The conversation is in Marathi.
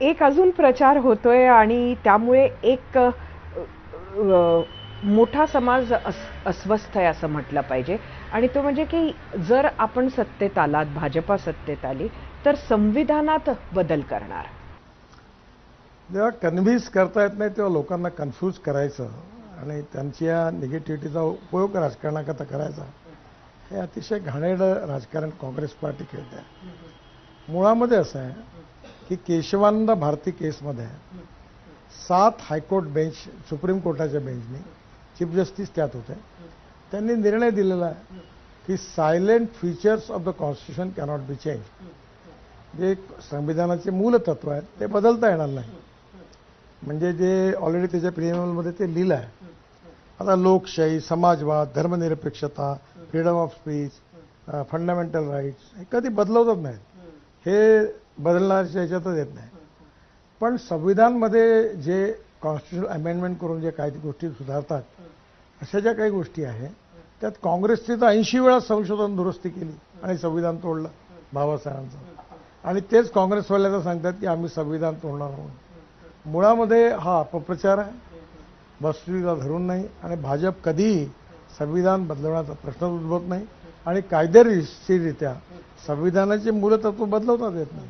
एक अजून प्रचार होतोय आणि त्यामुळे एक मोठा समाज अस अस्वस्थ आहे असं म्हटलं पाहिजे. आणि तो म्हणजे की जर आपण सत्तेत आलात भाजपा सत्तेत आली तर संविधानात बदल करणार. जेव्हा कन्व्हिन्स करता येत नाही तेव्हा लोकांना कन्फ्यूज करायचं आणि त्यांच्या निगेटिव्हिटीचा उपयोग राजकारणाकरता करायचा. हे अतिशय घाणेरडं राजकारण काँग्रेस पार्टी खेळते. मुळामध्ये असं आहे की केशवानंद भारती केसमध्ये सात हायकोर्ट बेंच सुप्रीम कोर्टाच्या बेंचनी चीफ जस्टिस त्यात होते. त्यांनी निर्णय दिलेला आहे की silent features of the constitution cannot be change. जे संविधानाचे मूलतत्व आहेत ते बदलता येणार नाही. म्हणजे जे ऑलरेडी त्याच्या प्रियमलमध्ये ते लिहिलं आहे. आता लोकशाही समाजवाद धर्मनिरपेक्षता freedom of speech fundamental rights हे कधी बदलवतच नाहीत. हे बदलण्याच्या याच्यातच येत नाही. पण संविधानमध्ये जे कॉन्स्टिट्युशन अमेंडमेंट करून जे काही गोष्टी सुधारतात अशा ज्या काही गोष्टी आहेत त्यात काँग्रेसची तर ऐंशी वेळा संशोधन दुरुस्ती केली आणि संविधान तोडलं बाबासाहेबांचं. आणि तेच काँग्रेसवाल्याचं सांगतात की आम्ही संविधान तोडणार आहोत. मुळामध्ये हा अपप्रचार आहे. वस्तुला धरून नाही आणि भाजप कधीही संविधान बदलवण्याचा प्रश्न उद्भवत नाही आणि कायदेशीररित्या संविधानाचे मूलतत्व बदलवतात येत नाही.